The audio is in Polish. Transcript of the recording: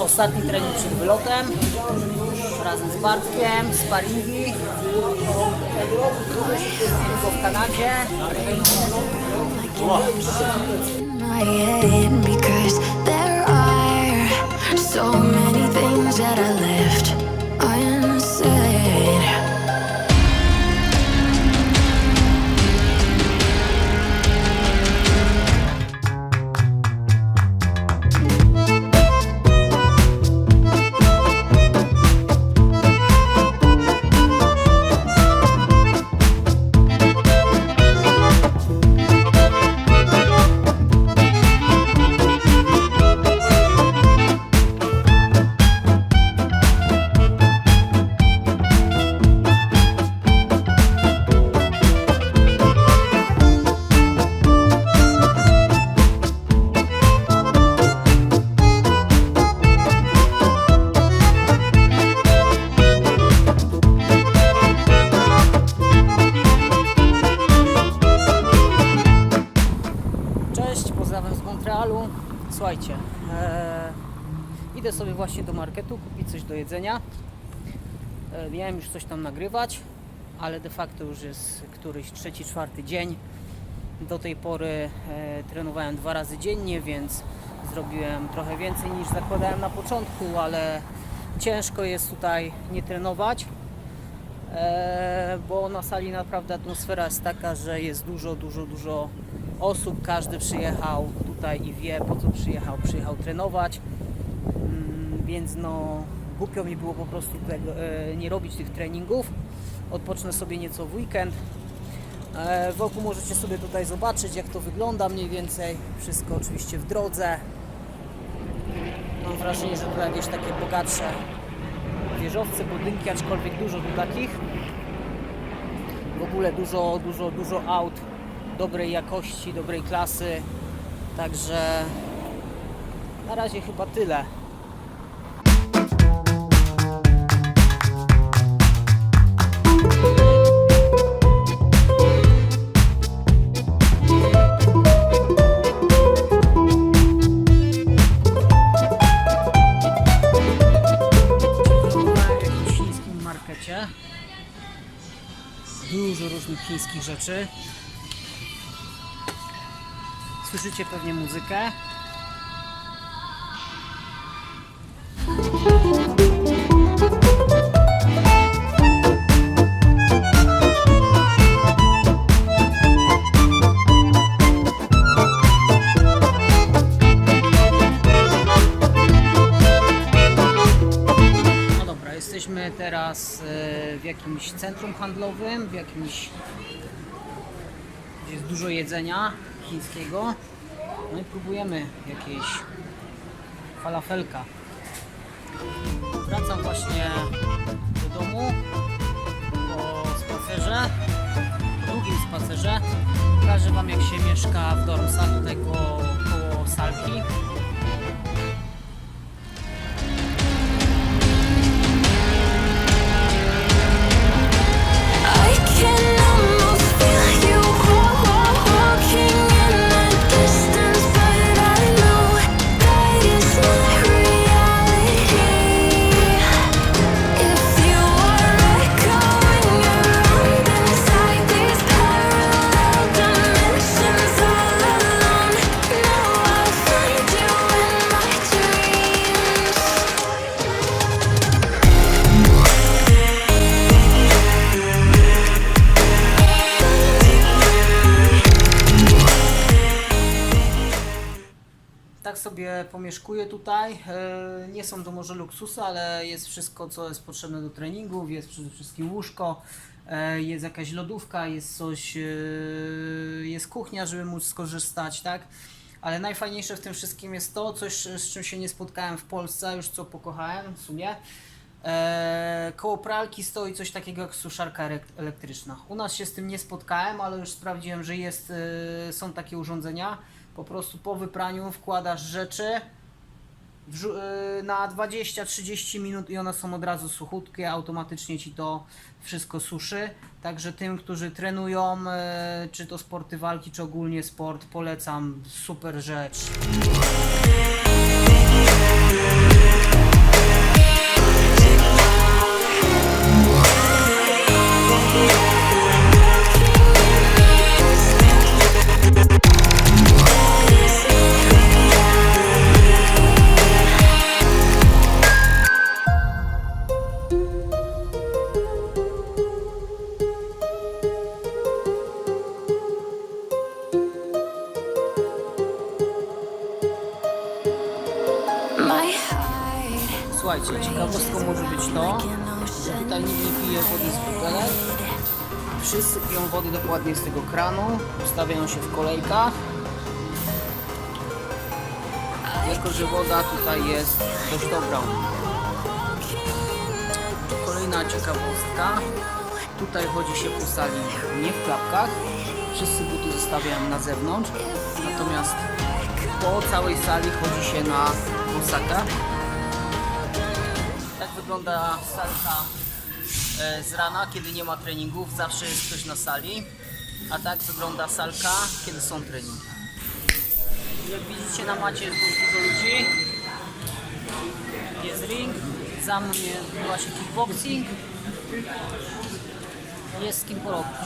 Ostatni trening przed wylotem. Razem z Bartkiem, sparingi. Tylko w Kanadzie. my właśnie do marketu kupić coś do jedzenia. E, miałem już coś tam nagrywać, ale de facto już jest któryś trzeci, czwarty dzień. Do tej pory e, trenowałem dwa razy dziennie, więc zrobiłem trochę więcej niż zakładałem na początku, ale ciężko jest tutaj nie trenować. E, bo na sali naprawdę atmosfera jest taka, że jest dużo, dużo, dużo osób. Każdy przyjechał tutaj i wie po co przyjechał. Przyjechał trenować, więc no głupio mi było po prostu tego, e, nie robić tych treningów. Odpocznę sobie nieco w weekend. E, Wokół możecie sobie tutaj zobaczyć jak to wygląda mniej więcej. Wszystko oczywiście w drodze. Mam wrażenie, że to jakieś takie bogatsze wieżowce, budynki, aczkolwiek dużo tu takich. W ogóle dużo, dużo, dużo aut dobrej jakości, dobrej klasy. Także na razie chyba tyle. Dużo różnych chińskich rzeczy. Słyszycie pewnie muzykę. Jesteśmy teraz e, w jakimś centrum handlowym, w jakimś gdzie jest dużo jedzenia chińskiego. No i próbujemy jakieś falafelka. Wracam właśnie do domu po spacerze, po długim spacerze. Pokażę Wam jak się mieszka w Dormsa, koło, koło salki. Sobie pomieszkuję tutaj. E, Nie są to może luksusy, ale jest wszystko, co jest potrzebne do treningów. Jest przede wszystkim łóżko, e, jest jakaś lodówka, jest coś, e, jest kuchnia, żeby móc skorzystać, tak? Ale najfajniejsze w tym wszystkim jest to, coś z czym się nie spotkałem w Polsce, już co pokochałem w sumie. Koło pralki stoi coś takiego jak suszarka elek- elektryczna. U nas się z tym nie spotkałem, ale już sprawdziłem, że jest, są takie urządzenia. Po prostu po wypraniu wkładasz rzeczy y, na 20-30 minut i one są od razu suchutkie, automatycznie ci to wszystko suszy. Także tym, którzy trenują, y, czy to sporty walki, czy ogólnie sport, polecam. Super rzecz. Ciekawostką może być to, że tutaj nikt nie pije wody z butelek. Wszyscy piją wodę dokładnie z tego kranu, ustawiają się w kolejkach. Jako, że woda tutaj jest dość dobra. Kolejna ciekawostka. Tutaj chodzi się po sali nie w klapkach. Wszyscy buty zostawiają na zewnątrz. Natomiast po całej sali chodzi się na bosaka. Wygląda salka e, z rana, kiedy nie ma treningów. Zawsze jest ktoś na sali. A tak wygląda salka, kiedy są treningi. Jak widzicie na macie jest dużo ludzi. Jest ring. Za mną jest właśnie kickboxing. Jest z kim porobić.